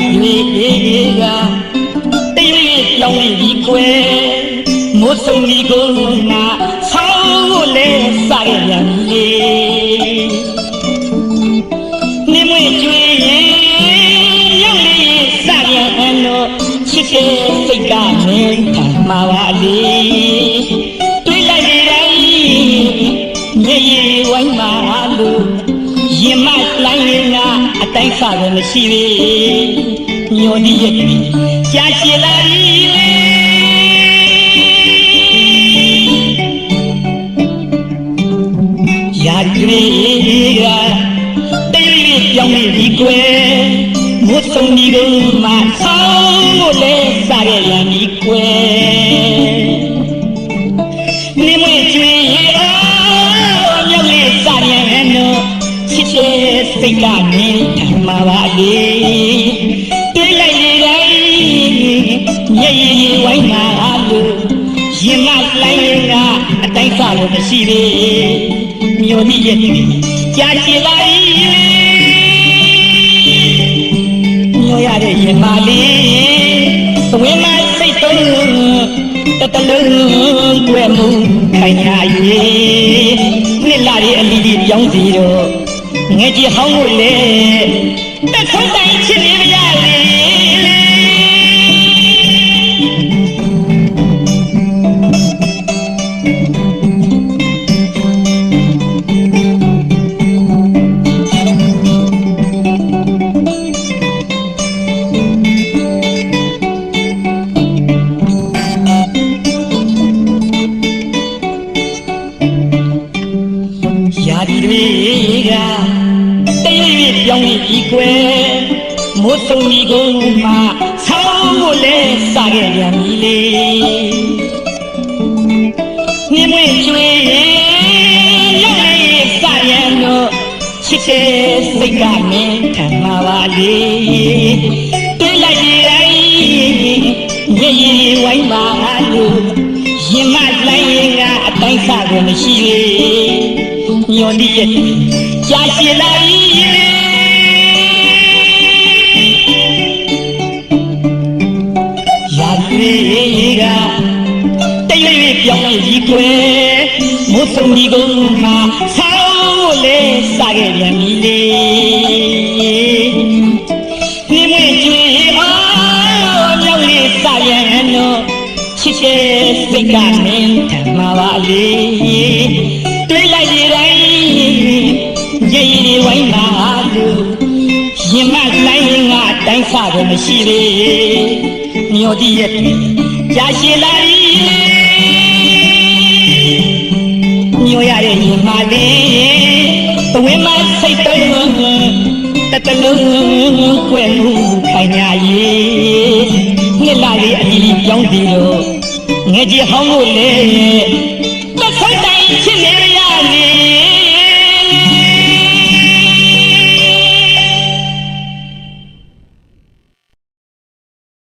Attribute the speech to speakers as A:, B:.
A: တွေကတိတ်လေးပြောင်းပြီးကွယ်မိုးစုံဒီကိုငါဆောင်းကိုလဲစားရပြန်လေနေမွေကျွေးရင်ရောက်လေးစားရန်တော့ချစ်တဲ့စိတ်ကမင်းထမှာပါလေတွေးလိုက်နေတိုင်းမြေရီဝိုင်းမှာလို့ရင်မလိုင်းရင်ကအ တိုင်းစားရမရှိပေညော်ဒီရဲ့ကြာရှည်လာပြီလေရာတွေကတရွေ့ပြောင်းနေပြီကွယ်မိုးစုံဒီတို့မှဆောင်းကိုလဲစားရရမည်ကွယ်နေမွေကျွေးရအောင်မြောက်လေးစားရန်တော့ချစ်တဲ့စိတ်ကနေထမှာ ပါလေတွေးလိုက်နေတိုင်းမျက်ရည်ဝိုင်းမှာလို့ရင်မလိုင်းရင်ကအတိုင်းစားလို့မရှိသေးမြို့ဒီရဲ့ကြာချင်လာပြီမြို့ရတဲ့ရင်မလေးဝင်းမစိတ်တုံးတတလုံးကွယ်မှုခိုင်ညာရေးနှစ်လာရဲ့အလီဒီပြောင်းစီတော့ငယ်ကြီးဟောင်းကိုလေ တက် ရွေ့ပြောင်းနေပြီကွယ်မိုးစုံဒီကိုမှဆောင်းကိုလဲစားခဲ့ပြန်ပြီလေနေမွေကျွေးရောက်လေစားရန်တော့ချစ်တဲ့စိတ်ကမင်းထမ်းမှာပါလေတွေးလိုက်နေတိုင်းရည်ရည်ဝိုင်းပါလို့ရင်မလိုက်ရင်ကအတိုင်းစားကိုမရှိလေညော်ဒီရဲ့ကြာရှည်လာပြီ ပြောင်းနေပြီကွယ်မိုးစုံဒီကုန်မှာဆောင်းလေစားခဲ့ပြန်ပြီလေဒီမွေကျွေးအောင်မြောက်လေးစားရန်တော့ချစ်တဲ့စိတ်ကမင်းထမ်းမှာပါလေတွေးလိုက်နေတိုင်းရည်ရည်ဝိုင်းပါလို့ရင်မလိုက်ရင်ငါတိုင်းစားတော့မရှိသေးမြို့ဒီရဲ့ကြာရှည်လာပြီ စိတ်တိုင်းတတလုံးကွယ်မှုခညာရေးနှစ်လာလေးအတီပြောင်းစီတော့ငယ်ကြီးဟောင်းကိုလေသက်ဆိုင်တိုင်းချစ်နေရ